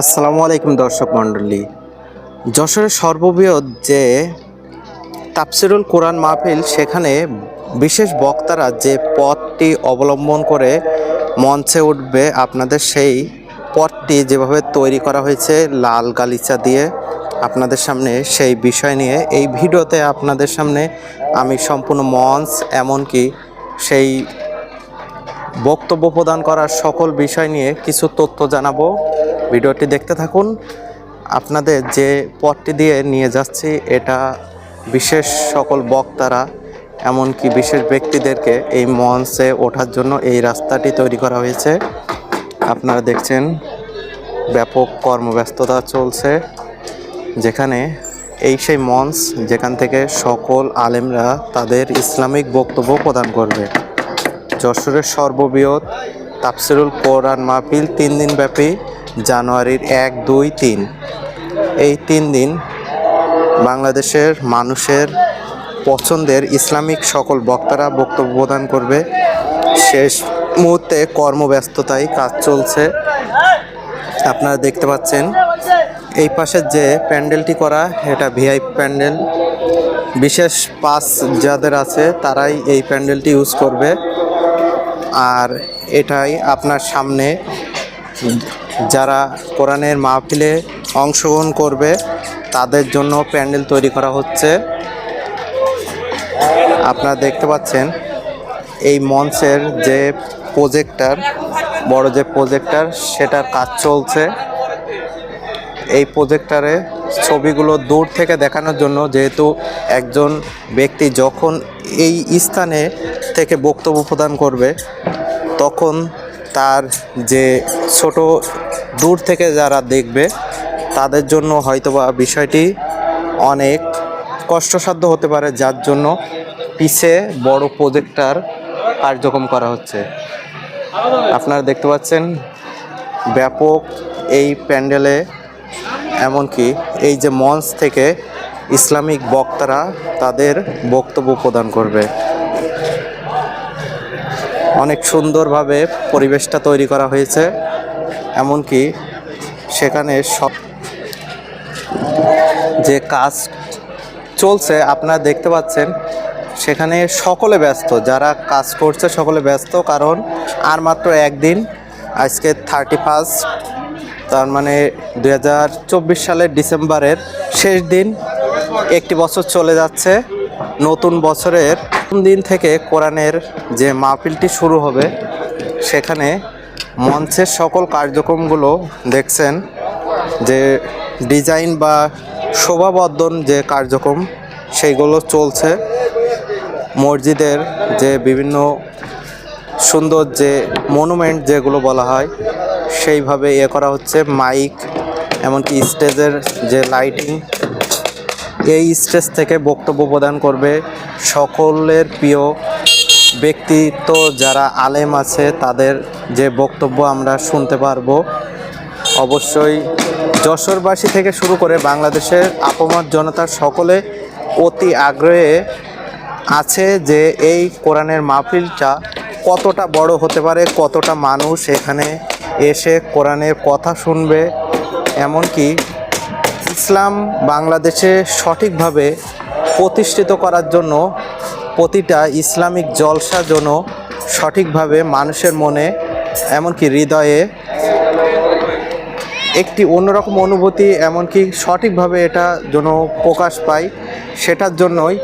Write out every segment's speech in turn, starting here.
আসসালামু আলাইকুম দর্শক মণ্ডলী। যশোরের সর্ববৃহৎ যে তাফসিরুল কোরআন মাহফিল, সেখানে বিশেষ বক্তারা যে পথটি অবলম্বন করে মঞ্চে উঠবে, আপনাদের সেই পথটি যেভাবে তৈরি করা হয়েছে, লাল গালিচা দিয়ে আপনাদের সামনে সেই বিষয় নিয়ে, এই ভিডিওতে আপনাদের সামনে আমি সম্পূর্ণ মঞ্চ, এমনকি সেই বক্তব্য প্রদান করার সকল বিষয় নিয়ে কিছু তথ্য জানাব। ভিডিওটি দেখতে থাকুন। আপনাদের যে পথটি দিয়ে নিয়ে যাচ্ছি, এটা বিশেষ সকল বক্তারা, এমনকি বিশেষ ব্যক্তিদেরকে এই মঞ্চে ওঠার জন্য এই রাস্তাটি তৈরি করা হয়েছে। আপনারা দেখছেন ব্যাপক কর্মব্যস্ততা চলছে, যেখানে এই সেই মঞ্চ যেখান থেকে সকল আলেমরা তাদের ইসলামিক বক্তব্য প্রদান করবে। যশোরের সর্ববৃহৎ তাফসিরুল কোরআন মাহফিল তিন দিন ব্যাপী জানুয়ারির এক, দুই, তিন। এই তিন দিন বাংলাদেশের মানুষের পছন্দের ইসলামিক সকল বক্তারা বক্তব্য প্রদান করবে। শেষ মুহূর্তে কর্মব্যস্ততায় কাজ চলছে। আপনারা দেখতে পাচ্ছেন, এই পাশের যে প্যান্ডেলটি করা, এটা ভিআইপি প্যান্ডেল। বিশেষ পাস যাদের আছে, তারাই এই প্যান্ডেলটি ইউজ করবে। আর এটাই আপনার সামনে। যারা কোরআনের মাহফিলে অংশগ্রহণ করবে, তাদের জন্য প্যান্ডেল তৈরি করা হচ্ছে। আপনারা দেখতে পাচ্ছেন, এই মঞ্চের যে প্রজেক্টার বড় যে প্রজেক্টার সেটার কাজ চলছে। এই প্রজেক্টারে ছবিগুলো দূর থেকে দেখানোর জন্য যেহেতু একজন ব্যক্তি যখন এই স্থানে থেকে বক্তব্য প্রদান করবে, তখন তার যে ছোট দূর থেকে যারা দেখবে, তাদের জন্য হয়তোবা বিষয়টি অনেক কষ্টসাধ্য হতে পারে, যার জন্য পিছে বড় প্রজেক্টার কার্যক্রম করা হচ্ছে। আপনারা দেখতে পাচ্ছেন, ব্যাপক এই প্যান্ডেলে, এমনকি এই যে মঞ্চ থেকে ইসলামিক বক্তারা তাদের বক্তব্য প্রদান করবে। অনেক সুন্দরভাবে পরিবেশটা তৈরি করা হয়েছে, এমনকি সেখানে সব যে কাজ চলছে, আপনারা দেখতে পাচ্ছেন, সেখানে সকলে ব্যস্ত, যারা কাজ করছে সকলে ব্যস্ত, কারণ আর মাত্র একদিন, আজকে থার্টি ফার্স্ট তার মানে দু হাজার চব্বিশ সালের ডিসেম্বরের শেষ দিন, একটি বছর চলে যাচ্ছে। নতুন বছরের দিন থেকে কোরআনের যে মাহফিলটি শুরু হবে, সেখানে মঞ্চের সকল কার্যক্রমগুলো দেখছেন যে ডিজাইন বা শোভাবর্ধন যে কার্যক্রম, সেইগুলো চলছে। মসজিদের যে বিভিন্ন সুন্দর যে মনুমেন্ট যেগুলো বলা হয়, সেইভাবে ইয়ে করা হচ্ছে। মাইক, এমনকি স্টেজের যে লাইটিং এই স্টেজ থেকে বক্তব্য প্রদান করবে সকলের প্রিয় ব্যক্তিত্ব যারা আলেম আছে, তাদের যে বক্তব্য আমরা শুনতে পারব, অবশ্যই যশোরবাসী থেকে শুরু করে বাংলাদেশের আপমর জনতার সকলে অতি আগ্রহে আছে যে এই কোরআনের মাহফিলটা কতটা বড় হতে পারে, কতটা মানুষ এখানে এসে কোরআনের কথা শুনবে। এমনকি ইসলাম বাংলাদেশে সঠিকভাবে প্রতিষ্ঠিত করার জন্য প্রতিটা ইসলামিক জলসা যেন সঠিকভাবে মানুষের মনে, এমনকি হৃদয়ে একটি অন্যরকম অনুভূতি, এমনকি সঠিকভাবে এটা যেন প্রকাশ পায়, সেটার জন্যই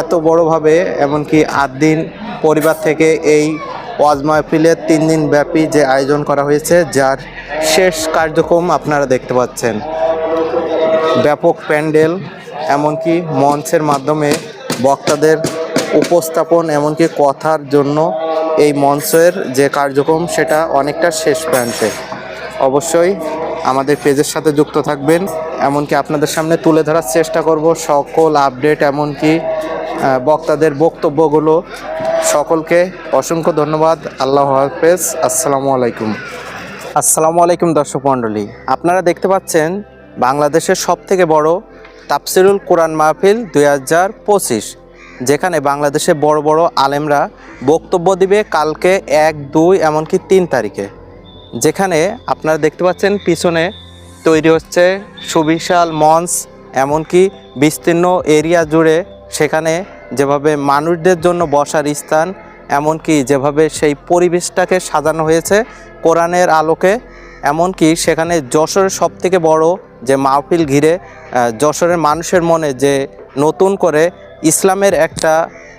এত বড়োভাবে, এমনকি আট দিন পরিবার থেকে এই ওয়াজ মাহফিলের তিন দিন ব্যাপী যে আয়োজন করা হয়েছে, যার শেষ কার্যক্রম আপনারা দেখতে পাচ্ছেন। ব্যাপক প্যান্ডেল, এমনকি মঞ্চের মাধ্যমে বক্তাদের উপস্থাপন, এমনকি কথার জন্য এই মঞ্চের যে কার্যক্রম, সেটা অনেকটা শেষ প্রান্তে। অবশ্যই আমাদের পেজের সাথে যুক্ত থাকবেন, এমনকি আপনাদের সামনে তুলে ধরার চেষ্টা করব সকল আপডেট, এমনকি বক্তাদের বক্তব্যগুলো। সকলকে অসংখ্য ধন্যবাদ, আল্লাহ হাফেজ, আসসালামু আলাইকুম। আসসালামু আলাইকুম দর্শক মণ্ডলী, আপনারা দেখতে পাচ্ছেন বাংলাদেশের সবথেকে বড় তাফসিরুল কোরআন মাহফিল দুই হাজার পঁচিশ, যেখানে বাংলাদেশে বড় বড় আলেমরা বক্তব্য দিবে কালকে এক, দুই, এমনকি তিন তারিখে। যেখানে আপনারা দেখতে পাচ্ছেন পিছনে তৈরি হচ্ছে সুবিশাল মঞ্চ, এমনকি বিস্তীর্ণ এরিয়া জুড়ে সেখানে যেভাবে মানুষদের জন্য বসার স্থান, এমনকি যেভাবে সেই পরিবেশটাকে সাজানো হয়েছে কোরআনের আলোকে, এমনকি সেখানে যশোরের সব থেকে বড় যে মাহফিল ঘিরে যশোরের মানুষের মনে যে নতুন করে ইসলামের একটা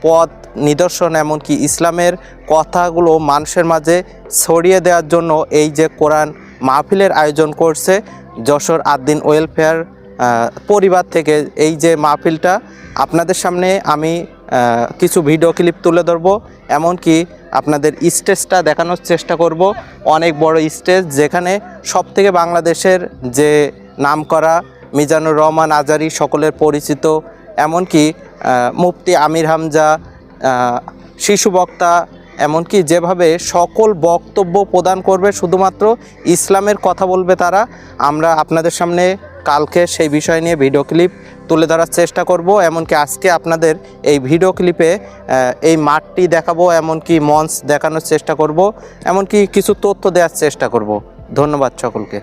পথ নিদর্শন, এমনকি ইসলামের কথাগুলো মানুষের মাঝে ছড়িয়ে দেওয়ার জন্য এই যে কোরআন মাহফিলের আয়োজন করছে, যশোর আদ্দিন ওয়েলফেয়ার পরিবার থেকে এই যে মাহফিলটা, আপনাদের সামনে আমি কিছু ভিডিও ক্লিপ তুলে ধরবো, এমনকি আপনাদের স্টেজটা দেখানোর চেষ্টা করব। অনেক বড় স্টেজ যেখানে সব থেকে বাংলাদেশের যে নামকরা মিজানুর রহমান আজারি সকলের পরিচিত, এমনকি মুফতি আমির হামজা শিশু বক্তা, এমনকি যেভাবে সকল বক্তব্য প্রদান করবে শুধুমাত্র ইসলামের কথা বলবে তারা, আমরা আপনাদের সামনে কালকে সেই বিষয় নিয়ে ভিডিও ক্লিপ তুলে ধরার চেষ্টা করব। এমনকি আজকে আপনাদের এই ভিডিও ক্লিপে এই মাঠটি দেখাবো, এমনকি মঞ্চ দেখানোর চেষ্টা করব। এমনকি কিছু তথ্য দেওয়ার চেষ্টা করব। ধন্যবাদ সকলকে।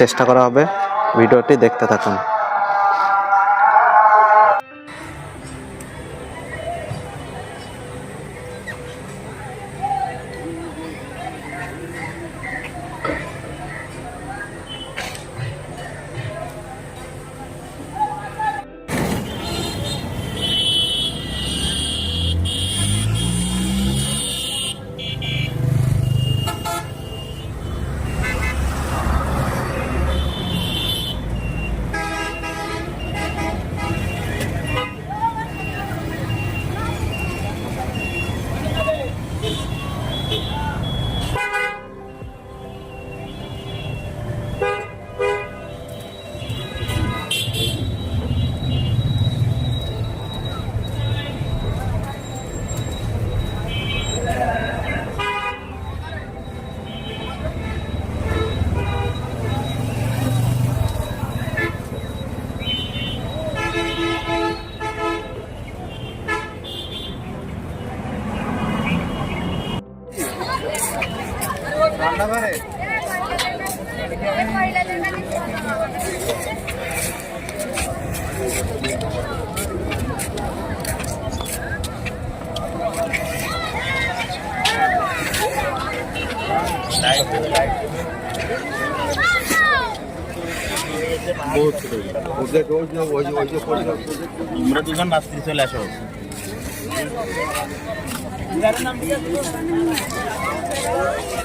চেষ্টা করা হবে ভিডিওটি দেখতে থাকুন। তোমরা দুজন রাত্রি চলে আসো